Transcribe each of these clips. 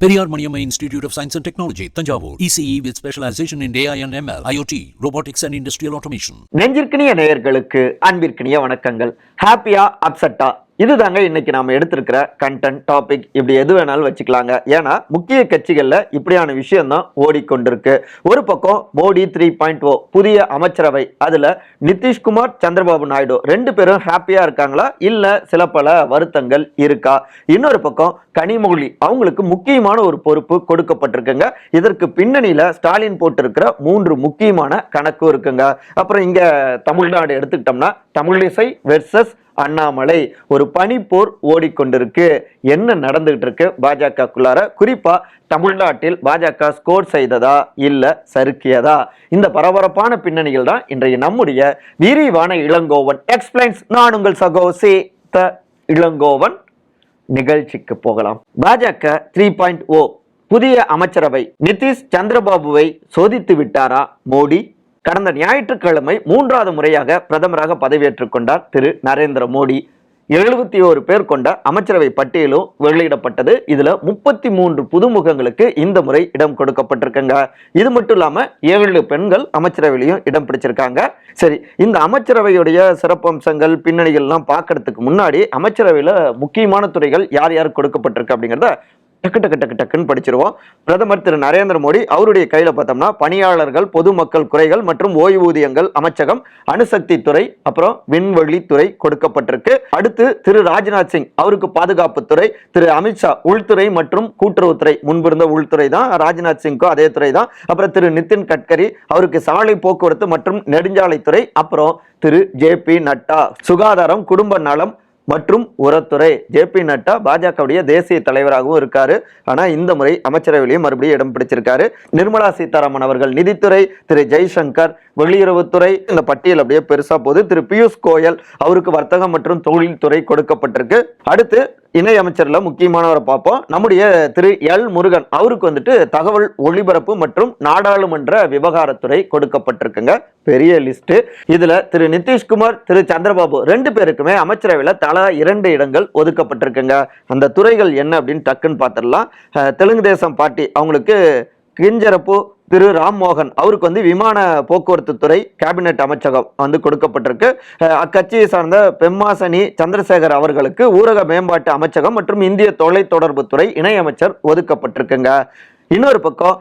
Periyar Maniam institute of science and technology Thanjavur ECE with specialisation in AI and ML IOT robotics and industrial automation நெஞ்சிற்கினிய நேயர்களுக்கு அன்பிற்கினிய வணக்கங்கள் ஹாப்பியா அப்செட்டா இதுதாங்க இன்னைக்கு நாம எடுத்திருக்கிற கண்டென்ட் டாபிக் இப்படி எது வேணாலும் வச்சுக்கலாங்க. ஏன்னா முக்கிய கட்சிகளில் இப்படியான விஷயம் தான் ஓடிக்கொண்டிருக்கு. ஒரு பக்கம் மோடி த்ரீ பாயிண்ட் ஓ புதிய அமைச்சரவை அதுல நிதிஷ்குமார் சந்திரபாபு நாயுடு ரெண்டு பேரும் ஹாப்பியா இருக்காங்களா? இல்ல சில பல வருத்தங்கள் இருக்கா? இன்னொரு பக்கம் கனிமொழி அவங்களுக்கு முக்கியமான ஒரு பொறுப்பு கொடுக்கப்பட்டிருக்குங்க. இதற்கு பின்னணியில ஸ்டாலின் போட்டிருக்கிற மூன்று முக்கியமான கணக்கும் இருக்குங்க. அப்புறம் இங்க தமிழ்நாடு எடுத்துக்கிட்டோம்னா தமிழிசை வெர்சஸ் அண்ணாமலை ஒரு பனிப்போர் ஓடிக்கொண்டிருக்கு. என்ன நடந்துகிட்டு இருக்கு பாஜகக்குள்ளார குறிப்பா தமிழ்நாட்டில் பாஜக ஸ்கோர் செய்ததா? இல்ல சறுக்கியதா? இந்த பரபரப்பான பின்னணியில் தான் இன்றைய நம்முடைய விரிவான இளங்கோவன். எக்ஸ்பிளைன்ஸ் நான் உங்கள் சகோசி த இளங்கோவன். நிகழ்ச்சிக்கு போகலாம். பாஜக த்ரீ பாயிண்ட் ஓ புதிய அமைச்சரவை நிதிஷ் சந்திரபாபுவை சோதித்து விட்டாரா மோடி? கடந்த ஞாயிற்றுக்கிழமை மூன்றாவது முறையாக பிரதமராக பதவியேற்றுக் கொண்டார் திரு நரேந்திர மோடி. எழுபத்தி ஓரு பேர் கொண்ட அமைச்சரவை பட்டியலும் வெளியிடப்பட்டது. இதுல முப்பத்தி மூன்று புதுமுகங்களுக்கு இந்த முறை இடம் கொடுக்கப்பட்டிருக்குங்க. இது மட்டும் இல்லாம ஏழு பெண்கள் அமைச்சரவையிலையும் இடம் பிடிச்சிருக்காங்க. சரி இந்த அமைச்சரவையுடைய சிறப்பம்சங்கள் பின்னணிகள்லாம் பார்க்கறதுக்கு முன்னாடி அமைச்சரவையில முக்கியமான துறைகள் யார் யார் கொடுக்கப்பட்டிருக்கு அப்படிங்கிறத டக்கு டக்கு டக்கு டக்குன்னு படிச்சிருவோம். பிரதமர் திரு. நரேந்திர மோடி அவருடைய கையில் பார்த்தோம்னா பணியாளர்கள் பொதுமக்கள் குறைகள் மற்றும் ஓய்வூதியங்கள் அமைச்சகம் அணுசக்தி துறை அப்புறம் விண்வெளித்துறை கொடுக்கப்பட்டிருக்கு. அடுத்து திரு. ராஜ்நாத் சிங் அவருக்கு பாதுகாப்புத்துறை திரு. அமித்ஷா உள்துறை மற்றும் கூட்டுறவுத்துறை முன்பிருந்த உள்துறை தான் ராஜ்நாத் சிங்க்கும் அதே துறை தான். அப்புறம் திரு. நிதின் கட்கரி அவருக்கு சாலை போக்குவரத்து மற்றும் நெடுஞ்சாலைத்துறை அப்புறம் திரு. ஜே. பி. நட்டா. சுகாதாரம் குடும்ப நலம் மற்றும் உரத்துறை. ஜே பி நட்டா பாஜகவுடைய தேசிய தலைவராகவும் இருக்காரு. ஆனா இந்த முறை அமைச்சரவையிலையும் மறுபடியும் இடம் பிடிச்சிருக்காரு. நிர்மலா சீதாராமன் அவர்கள் நிதித்துறை திரு ஜெய்சங்கர் வெளியுறவுத்துறை இந்த பட்டியல் அப்படியே பெருசா போது திரு பியூஷ் கோயல் அவருக்கு வர்த்தகம் மற்றும் தொழில்துறை கொடுக்கப்பட்டிருக்கு. அடுத்து இணை அமைச்சர்ல முக்கியமானவரை பார்ப்போம். நம்முடைய திரு எல் முருகன் அவருக்கு வந்துட்டு தகவல் ஒளிபரப்பு மற்றும் நாடாளுமன்ற விவகாரத்துறை கொடுக்கப்பட்டிருக்குங்க. பெரிய லிஸ்ட் இதுல திரு நிதிஷ்குமார் திரு சந்திரபாபு ரெண்டு பேருக்குமே அமைச்சரவையில தலா இரண்டு இடங்கள் ஒதுக்கப்பட்டிருக்குங்க. அந்த துறைகள் என்ன அப்படின்னு டக்குன்னு பார்த்துடலாம். தெலுங்கு தேசம் பார்ட்டி அவங்களுக்கு கிஞ்சரப்பு திரு ராம்மோகன். அவருக்கு வந்து விமான போக்குவரத்து துறை கேபினெட் அமைச்சகம் வந்து கொடுக்கப்பட்டிருக்கு. அக்கட்சியை சார்ந்த பெம்மாசனி சந்திரசேகர் அவர்களுக்கு ஊரக மேம்பாட்டு அமைச்சகம் மற்றும் இந்திய தொலைத்தொடர்பு துறை இணையமைச்சர் ஒதுக்கப்பட்டிருக்குங்க. இன்னொரு பக்கம்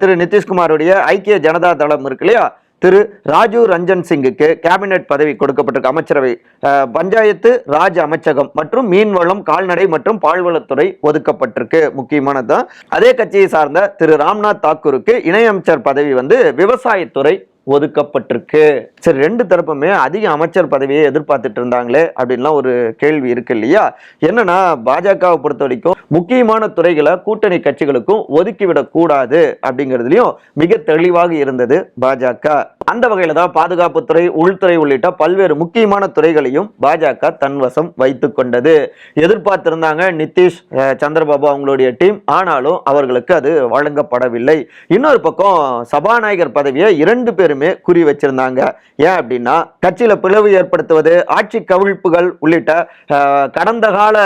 திரு நிதிஷ்குமாருடைய ஐக்கிய ஜனதா தளம் இருக்கு இல்லையா? திரு ராஜீவ் ரஞ்சன் சிங்குக்கு கேபினெட் பதவி கொடுக்கப்பட்டிருக்கு. அமைச்சரவை பஞ்சாயத்து ராஜ் அமைச்சகம் மற்றும் மீன்வளம் கால்நடை மற்றும் பால்வளத்துறை ஒதுக்கப்பட்டிருக்கு. முக்கியமானதுதான் அதே கட்சியை சார்ந்த திரு ராம்நாத் தாக்கூருக்கு இணையமைச்சர் பதவி வந்து விவசாயத்துறை ஒதுக்கப்பட்டிருக்கு. சரி ரெண்டு தரப்புமே அதிக அமைச்சர் பதவியை எதிர்பார்த்துட்டு இருந்தாங்களே அப்படின்லாம் ஒரு கேள்வி இருக்கு இல்லையா? என்னன்னா பாஜகவை பொறுத்த வரைக்கும் முக்கியமான துறைகளை கூட்டணி கட்சிகளுக்கும் ஒதுக்கிவிடக் கூடாது அப்படிங்கிறதுலையும் மிக தெளிவாக இருந்தது பாஜக. அந்த வகையில தான் பாதுகாப்புத்துறை உள்துறை உள்ளிட்ட பல்வேறு முக்கியமான துறைகளையும் பாஜக தன்வசம் வைத்து கொண்டது. எதிர்பார்த்திருந்தாங்க நிதிஷ் சந்திரபாபு அவங்களுடைய டீம். ஆனாலும் அவர்களுக்கு அது வழங்கப்படவில்லை. இன்னொரு பக்கம் சபாநாயகர் பதவியை இரண்டு பேருமே குறி வச்சிருந்தாங்க. ஏன் அப்படின்னா கட்சியில பிளவு ஏற்படுத்துவது ஆட்சி கவிழ்ப்புகள் உள்ளிட்ட கடந்த கால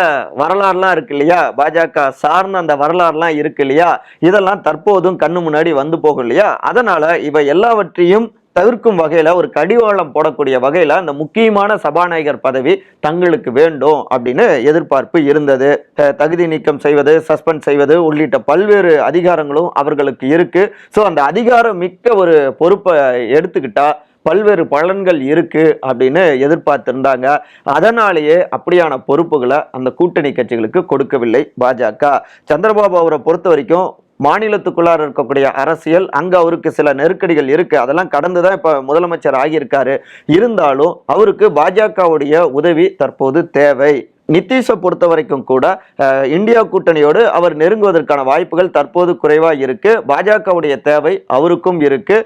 வரலாறுலாம் இருக்கு இல்லையா? பாஜக சார்ந்த அந்த வரலாறுலாம் இருக்கு இல்லையா? இதெல்லாம் தற்போதும் கண்ணு முன்னாடி வந்து போகும் இல்லையா? அதனால இவை எல்லாவற்றையும் தவிர்க்கும் வகையில் ஒரு கடிவாளம் போடக்கூடிய வகையில் அந்த முக்கியமான சபாநாயகர் பதவி தங்களுக்கு வேண்டும் அப்படின்னு எதிர்பார்ப்பு இருந்தது. தகுதி நீக்கம் செய்வது சஸ்பெண்ட் செய்வது உள்ளிட்ட பல்வேறு அதிகாரங்களும் அவர்களுக்கு இருக்கு. ஸோ அந்த அதிகாரம் மிக்க ஒரு பொறுப்பை எடுத்துக்கிட்டா பல்வேறு பலன்கள் இருக்கு அப்படின்னு எதிர்பார்த்திருந்தாங்க. அதனாலேயே அப்படியான பொறுப்புகளை அந்த கூட்டணி கட்சிகளுக்கு கொடுக்கவில்லை பாஜக. சந்திரபாபு அவரை பொறுத்த வரைக்கும் மாநிலத்துக்குள்ளார இருக்கக்கூடிய அரசியல் அங்கே அவருக்கு சில நெருக்கடிகள் இருக்குது அதெல்லாம் கடந்து தான் இப்போ முதலமைச்சர் ஆகியிருக்காரு. இருந்தாலும் அவருக்கு பாஜகவுடைய உதவி தற்போது தேவை. நிதிஷை பொறுத்த வரைக்கும் கூட இந்தியா கூட்டணியோடு அவர் நெருங்குவதற்கான வாய்ப்புகள் தற்போது குறைவா இருக்கு. பாஜகவுடைய தேவை அவருக்கும் இருக்கு.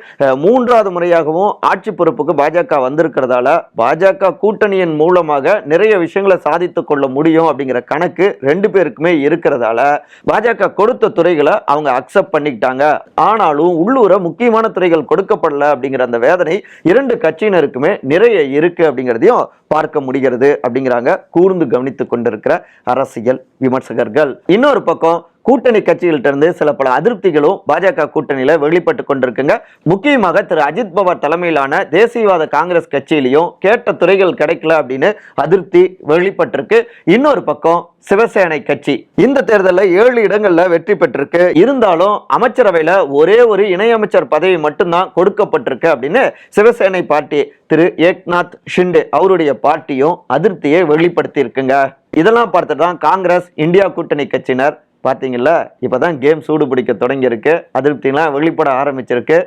மூன்றாவது முறையாகவும் ஆட்சி பொறுப்புக்கு பாஜக வந்திருக்கிறதால பாஜக கூட்டணியின் மூலமாக நிறைய விஷயங்களை சாதித்து கொள்ள முடியும் அப்படிங்கிற கணக்கு ரெண்டு பேருக்குமே இருக்கிறதால பாஜக கொடுத்த துறைகளை அவங்க அக்செப்ட் பண்ணிக்கிட்டாங்க. ஆனாலும் உள்ளூர முக்கியமான துறைகள் கொடுக்கப்படல அப்படிங்கிற அந்த வேதனை இரண்டு கட்சியினருக்குமே நிறைய இருக்கு அப்படிங்கிறதையும் பார்க்க முடிகிறது அப்படிங்கிறாங்க. கூர்ந்து கொண்டிருக்கிற அரசியல் விமர்சகர்கள். இன்னொரு பக்கம் கூட்டணி கட்சிகள்ட்ட இருந்து சில பல அதிருப்திகளும் பாஜக கூட்டணியில வெளிப்பட்டு கொண்டிருக்குங்க. முக்கியமாக திரு அஜித் பவார் தலைமையிலான தேசியவாத காங்கிரஸ் கட்சியிலையும் கேட்ட துறைகள் கிடைக்கல அப்படின்னு அதிருப்தி வெளிப்பட்டிருக்கு. இன்னொரு பக்கம் சிவசேனை கட்சி. இந்த தேர்தலில் ஏழு இடங்களில் வெற்றி பெற்றிருக்கு. இருந்தாலும் அமைச்சரவையில் ஒரே ஒரு இணையமைச்சர் பதவி மட்டும்தான் கொடுக்கப்பட்டிருக்கு அப்படின்னு சிவசேனை பார்ட்டி திரு ஏக்நாத் ஷிண்டே அவருடைய பார்ட்டியும் அதிருப்தியை வெளிப்படுத்தி இருக்குங்க இதெல்லாம் பார்த்துட்டு தான் காங்கிரஸ் இந்தியா கூட்டணி கட்சியினர் பார்த்தீங்களா இப்பதான் கேம் சூடு பிடிக்க தொடங்கியிருக்கு. அதிருப்திலாம் வெளிப்பட ஆரம்பிச்சிருக்கு.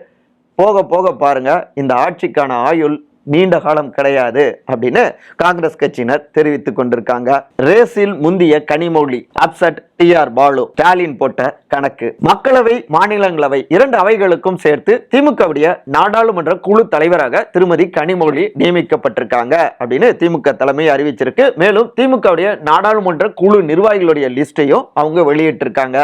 போக போக பாருங்க இந்த ஆட்சிக்கான ஆயுள் நீண்ட காலம் கிடையாது அப்படின்னு காங்கிரஸ் கட்சியினர் தெரிவித்து கொண்டிருக்காங்க. ரேஸில் முந்திய Kanimozhi upset T R Baalu Stalin போட்ட கணக்கு. மக்களவை மாநிலங்களவை இரண்டு அவைகளுக்கும் சேர்த்து திமுகவுடைய நாடாளுமன்ற குழு தலைவராக திருமதி கனிமொழி நியமிக்கப்பட்டிருக்காங்க அப்படின்னு திமுக தலைமை அறிவிச்சிருக்கு. மேலும் திமுகவுடைய நாடாளுமன்ற குழு நிர்வாகிகளுடைய லிஸ்டையும் அவங்க வெளியிட்டிருக்காங்க.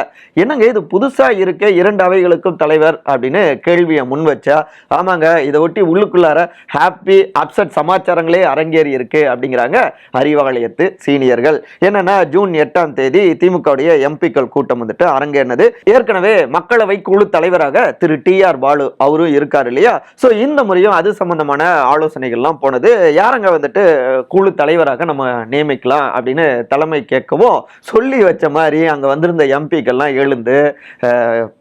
என்னங்க இது புதுசா இருக்க இரண்டு அவைகளுக்கும் தலைவர் அப்படின்னு கேள்வியை முன் வச்சா ஆமாங்க இதை ஒட்டி உள்ளுக்குள்ளார ஹாப்பி அப்செட் சமாச்சாரங்களே அரங்கேறி இருக்கு அப்படிங்கிறாங்க அறிவாலயத்து சீனியர்கள். என்னன்னா ஜூன் எட்டாம் தேதி திமுகவுடைய எம்பிக்கள் கூட்டம் வந்துட்டு அரங்கேறினது. ஏற்கனவே மக்களவை குழு தலைவராக திரு டி ஆர் பாலு அவரும் இருக்காரு இல்லையா? ஸோ இந்த முறையும் அது சம்பந்தமான ஆலோசனைகள்லாம் போனது. யாரங்க வந்துட்டு குழு தலைவராக நம்ம நியமிக்கலாம் அப்படின்னு தலைமை கேட்கவும் சொல்லி வச்ச மாதிரி அங்கே வந்திருந்த எம்பிக்கள்லாம் எழுந்து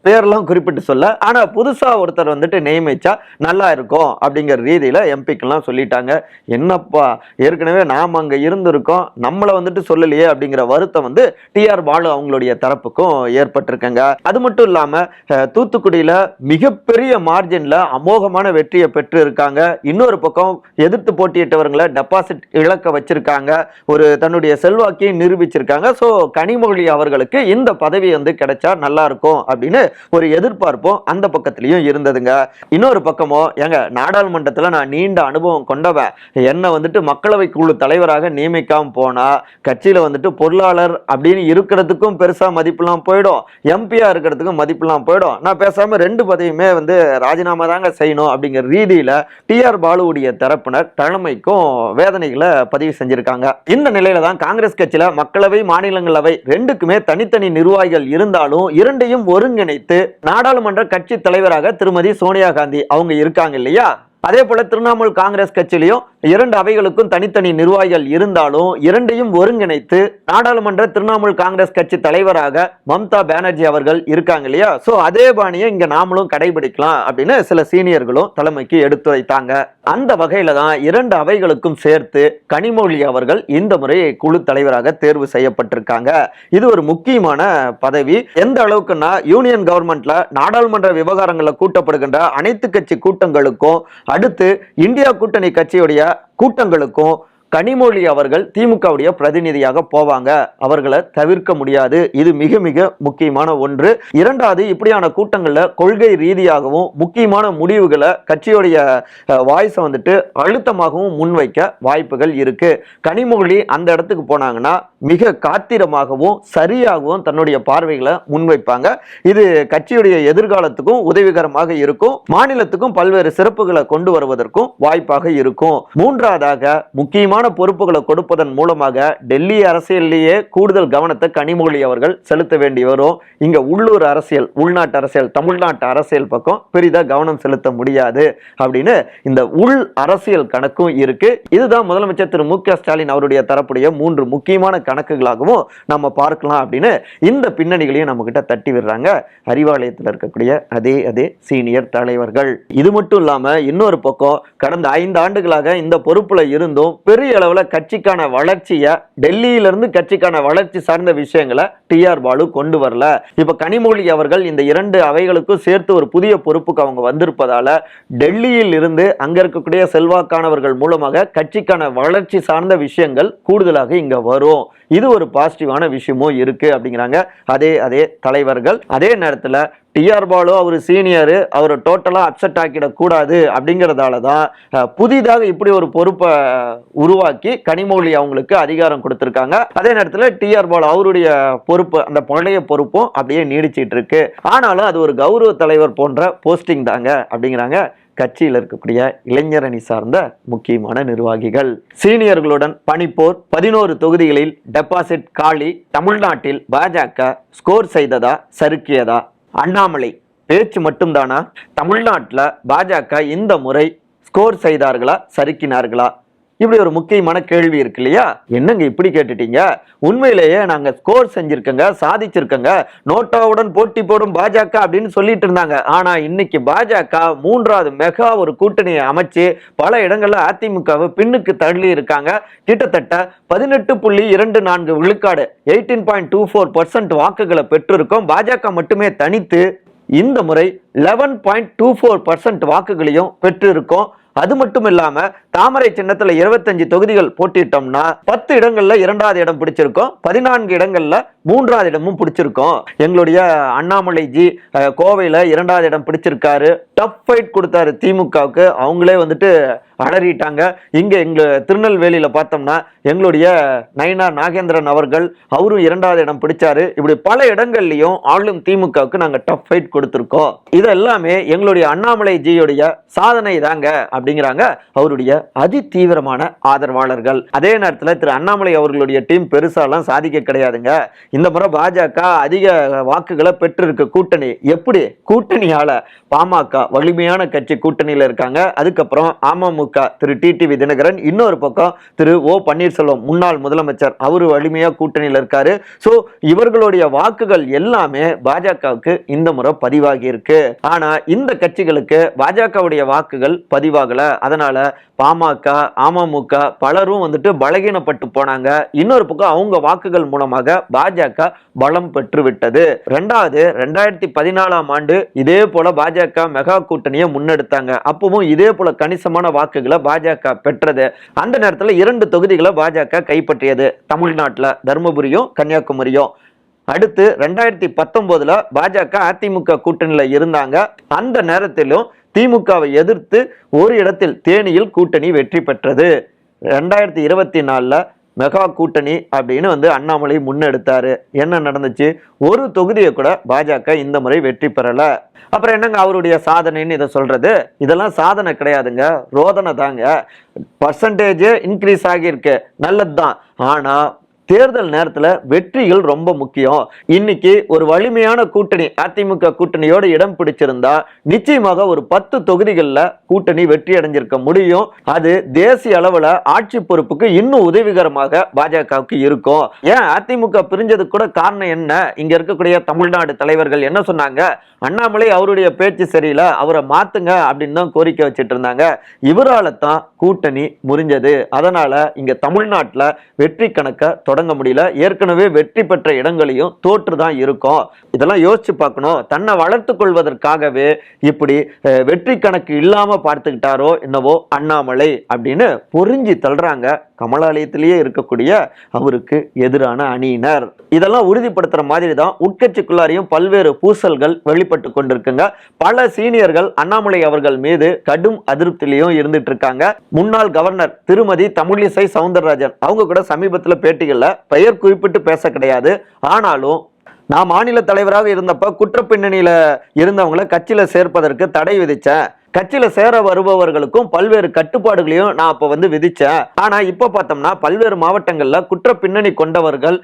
பேர்லாம் குறிப்பிட்டு சொல்ல ஆனால் புதுசாக ஒருத்தர் வந்துட்டு நியமிச்சா நல்லா இருக்கும் அப்படிங்கிற ரீதியில் எம்பிக்கெல்லாம் சொல்லிட்டாங்க. என்னப்பா ஏற்கனவே நாம் அங்கே இருந்திருக்கோம் நம்மளை வந்துட்டு சொல்லலையே அப்படிங்கிற வருத்தம் வந்து டிஆர் பாலு அவங்களுடைய தரப்புக்கும் ஏற்பட்டிருக்கங்க. அது மட்டும் இல்லாம அஹ், தூத்துக்குடியில மிகப்பெரிய மார்ஜின்ல அமோகமான வெற்றியை பெற்று இருக்காங்க இன்னொரு பக்கம் எதிர்த்து போட்டியிட்டவர்களை டெபாசிட் இழக்க வச்சிருக்காங்க. ஒரு தன்னுடைய செல்வாக்கையும் நிரூபிச்சிருக்காங்க. ஸோ கனிமொழி அவர்களுக்கு இந்த பதவி வந்து கிடைச்சா நல்லா இருக்கும் அப்படின்னு ஒரு எதிர்பார்ப்பும் அந்த பக்கத்துலயும் இருந்ததுங்க. இன்னொரு பக்கமோ எங்க நாடாளுமன்றத்தில் நான் நீண்ட அனுபவம் கொண்டவன் என்ன வந்துட்டு மக்களவை குழு தலைவராக நியமிக்காம போனா கட்சியில வந்துட்டு பொருளாளர் அப்படின்னு இருக்கிறதுக்கு அவருக்கும் பெருசா மதிப்புலாம் போயிடும். எம்பியா இருக்கிறதுக்கும் மதிப்புலாம் போயிடும். நான் பேசாம ரெண்டு பதவியுமே வந்து ராஜினாமா தாங்க செய்யணும் அப்படிங்கிற ரீதியில டிஆர் பாலுவுடைய தரப்பினர் தலைமைக்கும் வேதனைகளை பதிவு செஞ்சிருக்காங்க. இந்த நிலையில தான் காங்கிரஸ் கட்சியில மக்களவை மாநிலங்களவை ரெண்டுக்குமே தனித்தனி நிர்வாகிகள் இருந்தாலும் இரண்டையும் ஒருங்கிணைத்து நாடாளுமன்ற கட்சி தலைவராக திருமதி சோனியா காந்தி அவங்க இருக்காங்க இல்லையா? அதே போல திரிணாமுல் காங்கிரஸ் கட்சியிலையும் இரண்டு அவைகளுக்கும் தனித்தனி நிர்வாகிகள் இருந்தாலும் இரண்டையும் ஒருங்கிணைத்து நாடாளுமன்ற திரிணாமுல் காங்கிரஸ் கட்சி தலைவராக மம்தா பானர்ஜி அவர்கள் இருக்காங்க இல்லையா? ஸோ அதே பாணியை இங்க நாமளும் கடைபிடிக்கலாம் அப்படின்னு சில சீனியர்களும் தலைமைக்கு எடுத்துரைத்தாங்க. அந்த வகையில தான் இரண்டு அவைகளுக்கும் சேர்த்து கனிமொழி அவர்கள் இந்த முறை குழு தலைவராக தேர்வு செய்யப்பட்டிருக்காங்க. இது ஒரு முக்கியமான பதவி. எந்த அளவுக்குன்னா யூனியன் கவர்மெண்ட்ல நாடாளுமன்ற விவகாரங்களில் கூட்டப்படுகின்ற அனைத்து கட்சி கூட்டங்களுக்கும் அடுத்து இந்தியா கூட்டணி கட்சியுடைய கூட்டங்களுக்கும் கனிமொழி அவர்கள் திமுகவுடைய பிரதிநிதியாக போவாங்க. அவர்களை தவிர்க்க முடியாது. இது மிக மிக முக்கியமான ஒன்று. இரண்டாவது இப்படியான கூட்டங்களில் கொள்கை ரீதியாகவும் முக்கியமான முடிவுகளை கட்சியுடைய வாய்ஸை வந்துட்டு அழுத்தமாகவும் முன்வைக்க வாய்ப்புகள் இருக்கு. கனிமொழி அந்த இடத்துக்கு போனாங்கன்னா மிக காத்திரமாகவும் சரியாகவும் தன்னுடைய பார்வைகளை முன்வைப்பாங்க. இது கட்சியுடைய எதிர்காலத்துக்கும் உதவிகரமாக இருக்கும். மாநிலத்துக்கும் பல்வேறு சிறப்புகளை கொண்டு வருவதற்கும் வாய்ப்பாக இருக்கும். மூன்றாவதாக முக்கியமான பொறுப்புகளை கொடுப்பதன் மூலமாக டெல்லி அரசியலிலேயே கூடுதல் கவனத்தை கனிமொழி அவர்கள் செலுத்த வேண்டி வரும். இங்க உள்ளூர் அரசியல் உள்நாட்டு அரசியல் தமிழ்நாட்டு அரசியல் பக்கம் பெரிதா கவனம் செலுத்த முடியாது அப்படின்னு இந்த உள் அரசியல் கணக்கும் இருக்கு. இதுதான் முதலமைச்சர் திரு மு க ஸ்டாலின் அவருடைய தரப்புடைய மூன்று முக்கியமான கணக்குகளாகவும் நம்ம பார்க்கலாம் அப்படின்னு இந்த பின்னணிகளையும் நம்ம கிட்ட தட்டி விடுறாங்க. அறிவாலயத்தில் இருக்கக்கூடிய அதே அதே சீனியர் தலைவர்கள். இது மட்டும் இல்லாம இன்னொரு பக்கம் கடந்த ஐந்து ஆண்டுகளாக இந்த பொறுப்புல இருந்தும் பெரிய அளவுல கட்சிக்கான வளர்ச்சியை டெல்லியிலிருந்து கட்சிக்கான வளர்ச்சி சார்ந்த விஷயங்களை டிஆர் பாலு கொண்டு வரல. இப்ப கனிமொழி அவர்கள் இந்த இரண்டு அவைகளுக்கும் சேர்த்து ஒரு புதிய பொறுப்புக்கு அவங்க வந்திருப்பதால டெல்லியில் இருந்து அங்க இருக்கக்கூடிய செல்வாக்கானவர்கள் மூலமாக கட்சிக்கான வளர்ச்சி சார்ந்த விஷயங்கள் கூடுதலாக இங்க வரும். இது ஒரு பாசிட்டிவான விஷயமும் இருக்குது அப்படிங்கிறாங்க. அதே அதே தலைவர்கள். அதே நேரத்தில் டிஆர் பாலு அவர் சீனியர் அவரை டோட்டலாக அப்செட் ஆக்கிடக்கூடாது அப்படிங்கிறதால தான் புதிதாக இப்படி ஒரு பொறுப்பை உருவாக்கி கனிமொழி அவங்களுக்கு அதிகாரம் கொடுத்துருக்காங்க. அதே நேரத்தில் டிஆர் பாலு அவருடைய பொறுப்பு அந்த பழைய பொறுப்பும் அப்படியே நீடிச்சிட்டு இருக்கு. ஆனாலும் அது ஒரு கௌரவ தலைவர் போன்ற போஸ்டிங் தாங்க அப்படிங்கிறாங்க. கட்சியில் இருக்கக்கூடிய இளைஞரணி சார்ந்த முக்கியமான நிர்வாகிகள். சீனியர்களுடன் பணிப்போர் பதினோரு தொகுதிகளில் டெபாசிட் காலி தமிழ்நாட்டில் பாஜக ஸ்கோர் செய்ததா சறுக்கியதா? அண்ணாமலை பேச்சு மட்டும்தானா? தமிழ்நாட்டில் பாஜக இந்த முறை ஸ்கோர் செய்தார்களா சறுக்கினார்களா? இப்படி ஒரு முக்கியமான கேள்வி இருக்கு இல்லையா? என்னங்க இப்படி கேட்டுட்டீங்க? உண்மையிலேயே நாங்க ஸ்கோர் செஞ்சிருக்கங்க சாதிச்சிருக்கங்க நோட்டாவுடன் போட்டி போடும் பாஜக அப்படின்னு சொல்லிட்டு இருந்தாங்க. ஆனா இன்னைக்கு பாஜக மூன்றாவது மெகா ஒரு கூட்டணியை அமைச்சு பல இடங்கள்ல அதிமுகவை பின்னுக்கு தள்ளி இருக்காங்க. கிட்டத்தட்ட பதினெட்டு புள்ளி இரண்டு நான்கு விழுக்காடு eighteen point two four percent வாக்குகளை பெற்றிருக்கோம். பாஜக மட்டுமே தனித்து இந்த முறை eleven point two four percent வாக்குகளையும் பெற்றிருக்கோம். அது மட்டும் இல்லாம தாமரை சின்னத்துல இருபத்தஞ்சு தொகுதிகள் போட்டிட்டோம்னா பத்து இடங்கள்ல இரண்டாவது இடம் பிடிச்சிருக்கோம். பதினான்கு இடங்கள்ல மூன்றாவது இடமும் பிடிச்சிருக்கோம். எங்களுடைய அண்ணாமலை ஜி கோவையில் இரண்டாவது இடம் பிடிச்சிருக்காரு. டஃப் ஃபைட் கொடுத்தாரு திமுகவுக்கு. அவங்களே வந்துட்டு அலறிட்டாங்க. இங்கே எங்கள் திருநெல்வேலியில் பார்த்தோம்னா எங்களுடைய நயனா நாகேந்திரன் அவர்கள் அவரும் இரண்டாவது இடம் பிடிச்சாரு. இப்படி பல இடங்கள்லையும் ஆளும் திமுகவுக்கு நாங்கள் டஃப் ஃபைட் கொடுத்துருக்கோம். இது எல்லாமே எங்களுடைய அண்ணாமலை ஜியுடைய சாதனை தாங்க அப்படிங்கிறாங்க அவருடைய அதி தீவிரமான ஆதரவாளர்கள். அதே நேரத்தில் திரு அண்ணாமலை அவர்களுடைய டீம் பெருசாலாம் சாதிக்க கிடையாதுங்க. இந்த முறை பாஜக அதிக வாக்குகளை பெற்றிருக்க கூட்டணி. எப்படி? கூட்டணியால பாமக வலிமையான கட்சி கூட்டணியில இருக்காங்க. அதுக்கப்புறம் அமமுக திரு டிடிவி தினகரன் இன்னொரு பக்கம் திரு ஓ பன்னீர்செல்வம் முன்னாள் முதலமைச்சர். அவரு வலிமையா கூட்டணியில இருக்காரு. ஸோ இவர்களுடைய வாக்குகள் எல்லாமே பாஜகவுக்கு இந்த முறை பதிவாகி இருக்கு. ஆனா இந்த கட்சிகளுக்கு பாஜகவுடைய வாக்குகள் பதிவாகல. அதனால பாமக அமமுக பலரும் வந்துட்டு பலகீனப்பட்டு போனாங்க. இன்னொரு பக்கம் அவங்க வாக்குகள் மூலமாக பாஜக பாஜக பலம் பெற்றுவிட்டது. ரெண்டாவது ரெண்டாயிரத்தி பதினாலாம் ஆண்டு இதே போல பாஜக மெகா கூட்டணியை முன்னெடுத்தாங்க. அப்பவும் இதே போல கணிசமான வாக்குகளை பாஜக பெற்றது. அந்த நேரத்தில் இரண்டு தொகுதிகளை பாஜக கைப்பற்றியது. தமிழ்நாட்டில் தருமபுரியும் கன்னியாகுமரியும். அடுத்து ரெண்டாயிரத்தி பத்தொன்பதுல பாஜக அதிமுக கூட்டணியில இருந்தாங்க. அந்த நேரத்திலும் திமுகவை எதிர்த்து ஒரு இடத்தில் தேனியில் கூட்டணி வெற்றி பெற்றது. ரெண்டாயிரத்தி இருபத்தி நாலில் மெகா கூட்டணி அப்படின்னு வந்து அண்ணாமலை முன்னெடுத்தார். என்ன நடந்துச்சு? ஒரு தொகுதியை கூட பாஜக இந்த முறை வெற்றி பெறலை. அப்புறம் என்னங்க அவருடைய சாதனைன்னு இதை சொல்கிறது இதெல்லாம் சாதனை கிடையாதுங்க. ரோதனை தாங்க. பர்சன்டேஜ் இன்க்ரீஸ் ஆகியிருக்கு. நல்லது தான் ஆனால் தேர்தல் நேரத்துல வெற்றிகள் ரொம்ப முக்கியம். இன்னைக்கு ஒரு வலிமையான கூட்டணி அதிமுக கூட்டணியோட இடம் பிடிச்சிருந்தா நிச்சயமாக ஒரு பத்து தொகுதிகளில் கூட்டணி வெற்றி அடைஞ்சிருக்க முடியும். அது தேசிய அளவுல ஆட்சி பொறுப்புக்கு இன்னும் உதவிகரமாக பாஜகவுக்கு இருக்கும். ஏன் அதிமுக பிரிஞ்சது கூட காரணம் என்ன? இங்க இருக்கக்கூடிய தமிழ்நாடு தலைவர்கள் என்ன சொன்னாங்க? அண்ணாமலை அவருடைய பேச்சு சரியில்லை அவரை மாத்துங்க அப்படின்னு தான் கோரிக்கை வச்சுட்டு இருந்தாங்க. இவரால தான் கூட்டணி முறிஞ்சது. அதனால இங்க தமிழ்நாட்டுல வெற்றி கணக்கை தொடர் அடங்க முடியல. ஏற்கனவே வெற்றி பெற்ற இடங்களையும் தோற்று தான் இருக்கும். இதெல்லாம் யோசிச்சு பார்க்கணும். தன்னை வளர்த்து கொள்வதற்காகவே இப்படி வெற்றி கணக்கு இல்லாம பார்த்துக்கிட்டாரோ என்னவோ அண்ணாமலை அப்படின்னு புரிஞ்சு தள்ளுறாங்க. கமலாலயத்திலேயே இருக்கக்கூடிய அவருக்கு எதிரான அணியினர். இதெல்லாம் உறுதிப்படுத்துற மாதிரி தான் உட்கட்சிக்குள்ளாரையும் பல்வேறு பூசல்கள் வெளிப்பட்டு கொண்டிருக்குங்க. பல சீனியர்கள் அண்ணாமலை அவர்கள் மீது கடும் அதிருப்திலையும் இருந்துட்டு இருக்காங்க. முன்னாள் கவர்னர் திருமதி தமிழிசை சவுந்தரராஜன் அவங்க கூட சமீபத்தில் பேட்டிகள் பேட்டிகள்ல பெயர் குறிப்பிட்டு பேச கிடையாது. ஆனாலும் நான் மாநில தலைவராக இருந்தப்ப குற்ற பின்னணியில இருந்தவங்களை கட்சியில சேர்ப்பதற்கு தடை விதிச்சேன். கட்சியில சேர வருபவர்களுக்கும் பல்வேறு கட்டுப்பாடுகளையும் நான் அப்போ வந்து விதித்தேன் ஆனால் இப்போ பார்த்தோம்னா பல்வேறு மாவட்டங்களில் குற்ற பின்னணி கொண்டவர்கள்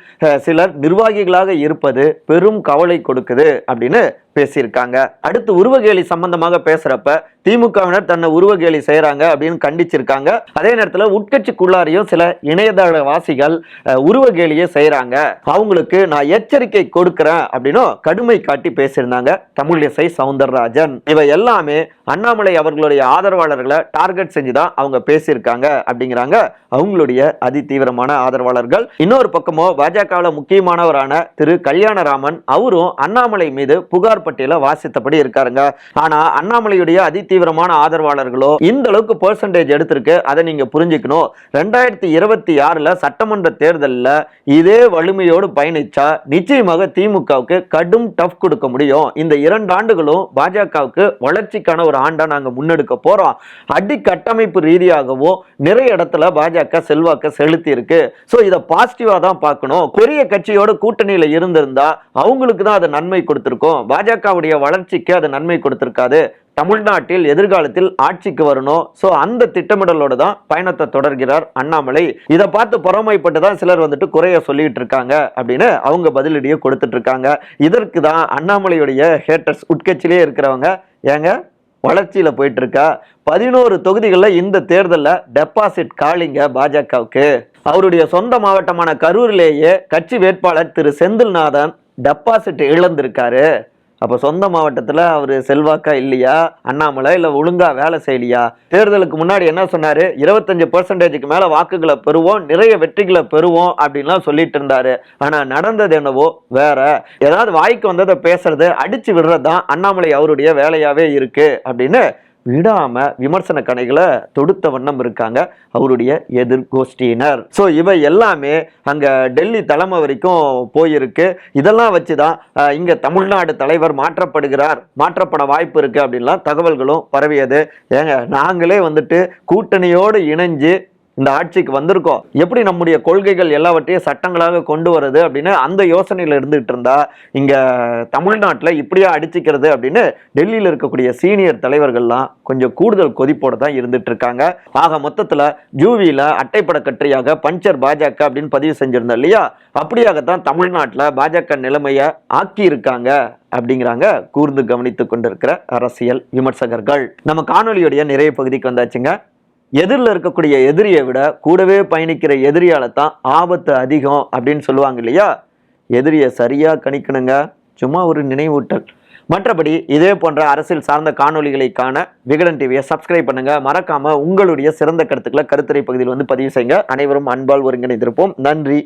சிலர் நிர்வாகிகளாக இருப்பது பெரும் கவலை கொடுக்குது அப்படின்னு பேசியிருக்காங்க. அடுத்து உருவகேலி சம்பந்தமாக பேசுறப்ப திமுகவினர் தன்னை உருவகேலி செய்யறாங்க அப்படின்னு கண்டிச்சிருக்காங்க. அதே நேரத்தில் உட்கட்சிக்குள்ளாரையும் சில இணையதள வாசிகள் அஹ், உருவகேலியை செய்யறாங்க அவங்களுக்கு நான் எச்சரிக்கை கொடுக்கிறேன் அப்படின்னும் கடுமை காட்டி பேசியிருந்தாங்க தமிழிசை சவுந்தரராஜன். இவை எல்லாமே அண்ணாமலை அவர்களுடைய ஆதரவாளர்களை டார்கெட் செஞ்சு தான் அவங்க பேசியிருக்காங்க அப்படிங்கிறாங்க அவங்களுடைய அதி தீவிரமான ஆதரவாளர்கள். இன்னொரு பக்கமோ பாஜகவில் முக்கியமானவரான திரு கல்யாணராமன் அவரும் அண்ணாமலை மீது புகார் பட்டியலை வாசித்தபடி இருக்காருங்க. ஆனா அண்ணாமலையுடைய அதி தீவிரமான ஆதரவாளர்களோ இந்த அளவுக்கு பெர்சன்டேஜ் எடுத்திருக்கு அதை நீங்க புரிஞ்சுக்கணும். ரெண்டாயிரத்தி இருபத்தி ஆறுல சட்டமன்ற தேர்தலில் இதே வலிமையோடு பயணிச்சா நிச்சயமாக திமுகவுக்கு கடும் டஃப் கொடுக்க முடியும். இந்த இரண்டு ஆண்டுகளும் பாஜகவுக்கு வளர்ச்சிக்கான ஒரு ஆண்டா நாங்க முன்னெடுக்க போறோம். அடி கட்டமைப்பு ரீதியாகவும் நிறைய இடத்துல பாஜக செல்வாக்க செலுத்தி இருக்கு ஸோ இதை பாசிட்டிவா தான் பார்க்கணும். பெரிய கட்சியோட கூட்டணியில இருந்திருந்தா அவங்களுக்கு தான் அது நன்மை கொடுத்திருக்கும். பாஜகவுடைய வளர்ச்சிக்கு அது நன்மை கொடுத்திருக்காது. தமிழ்நாட்டில் எதிர்காலத்தில் ஆட்சிக்கு வரணும். ஸோ அந்த திட்டமிடலோடு தான் பயணத்தை தொடர்கிறார் அண்ணாமலை. இதை பார்த்து பொறாமைப்பட்டு தான் சிலர் வந்துட்டு குறைய சொல்லிட்டு இருக்காங்க அப்படின்னு அவங்க பதிலடியை கொடுத்துட்டு இருக்காங்க. இதற்கு தான் அண்ணாமலையுடைய ஹேட்டர்ஸ் உட்கட்சியிலே இருக்கிறவங்க ஏங்க வளர்ச்சியில போயிட்டு இருக்கா? பதினோரு தொகுதிகளில் இந்த தேர்தலில் டெபாசிட் காலிங்க பாஜகவுக்கு. அவருடைய சொந்த மாவட்டமான கரூரிலேயே கட்சி வேட்பாளர் திரு செந்தில்நாதன் டெபாசிட் இழந்திருக்காரு. அப்போ சொந்த மாவட்டத்தில் அவர் செல்வாக்கா இல்லையா? அண்ணாமலை இல்லை ஒழுங்காக வேலை செய்யலையா? தேர்தலுக்கு முன்னாடி என்ன சொன்னார்? இருபத்தஞ்சு பர்சன்டேஜுக்கு மேலே வாக்குகளை பெறுவோம் நிறைய வெற்றிகளை பெறுவோம் அப்படின்லாம் சொல்லிட்டு இருந்தார். ஆனால் நடந்தது என்னவோ வேற. ஏதாவது வாய்க்கு வந்ததை பேசுறது அடித்து விடுறது தான் அண்ணாமலை அவருடைய வேலையாகவே இருக்குது அப்படின்னு விடாமல் விமர்சன கணைகளை தொடுத்த வண்ணம் இருக்காங்க அவருடைய எதிர்கோஷ்டியினர் ஸோ இவை எல்லாமே அங்கே டெல்லி தலைமை வரைக்கும் போயிருக்கு. இதெல்லாம் வச்சு தான் இங்கே தமிழ்நாடு தலைவர் மாற்றப்படுகிறார். மாற்றப்பட வாய்ப்பு இருக்குது அப்படின்லாம் தகவல்களும் பரவியது. ஏங்க நாங்களே வந்துட்டு கூட்டணியோடு இணைஞ்சு இந்த ஆட்சிக்கு வந்திருக்கோம். எப்படி நம்முடைய கொள்கைகள் எல்லாவற்றையும் சட்டங்களாக கொண்டு வருது அப்படின்னு அந்த யோசனையில் இருந்துகிட்டு இருந்தா இங்க தமிழ்நாட்டில் இப்படியா அடிச்சுக்கிறது அப்படின்னு டெல்லியில் இருக்கக்கூடிய சீனியர் தலைவர்கள்லாம் கொஞ்சம் கூடுதல் கொதிப்போட தான் இருந்துட்டு இருக்காங்க. ஆக மொத்தத்தில் ஜூவியில் அட்டைப்பட கட்டுரையாக பஞ்சர் பாஜக அப்படின்னு பதிவு செஞ்சிருந்தோம் இல்லையா? அப்படியாகத்தான் தமிழ்நாட்டில் பாஜக நிலைமையை ஆக்கி இருக்காங்க அப்படிங்கிறாங்க கூர்ந்து கவனித்து கொண்டிருக்கிற அரசியல் விமர்சகர்கள். நம்ம காணொலியுடைய நிறைய பகுதிக்கு வந்தாச்சுங்க. எதிரில் இருக்கக்கூடிய எதிரியை விட கூடவே பயணிக்கிற எதிரியால தான் ஆபத்து அதிகம் அப்படின்னு சொல்லுவாங்க இல்லையா? எதிரியை சரியாக கணிக்கணுங்க. சும்மா ஒரு நினைவூட்டல். மற்றபடி இதே போன்ற அரசியல் சார்ந்த காணொலிகளை காண விகடன் டிவியை சப்ஸ்கிரைப் பண்ணுங்க. மறக்காம உங்களுடைய சிறந்த கருத்துக்களை கருத்துரை பகுதியில் வந்து பதிவு செய்யுங்க. அனைவரும் அன்பால் ஒருங்கிணைந்திருப்போம். நன்றி.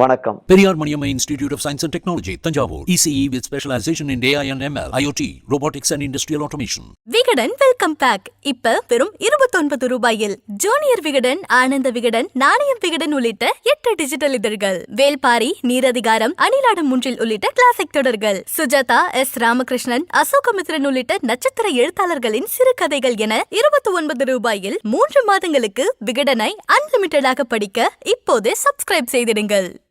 வணக்கம். Periyar Maniamma Institute of Science and Technology, Tanjavur. ECE with specialization in AI and ML, IoT, robotics and industrial automation. Vikatan welcome back இப்ப வெறும் இருபத்தொன்பது ரூபாயில் ஜூனியர் விகடன் ஆனந்த விகடன் நாணயம் விகடன் உள்ளிட்ட எட்டு டிஜிட்டல் இதழ்கள். வேல்பாரி நீரதிகாரம் அணிலாடம் மூன்றில் உள்ளிட்ட கிளாசிக் தொடர்கள். சுஜாதா எஸ் ராமகிருஷ்ணன் அசோகமித்ரன் உள்ளிட்ட நட்சத்திர எழுத்தாளர்களின் சிறுகதைகள் என இருபத்தி ஒன்பது ரூபாயில் மூன்று மாதங்களுக்கு விகடனை அன்லிமிட்டடாக படிக்க இப்போதே சப்ஸ்கிரைப் செய்திடுங்கள்.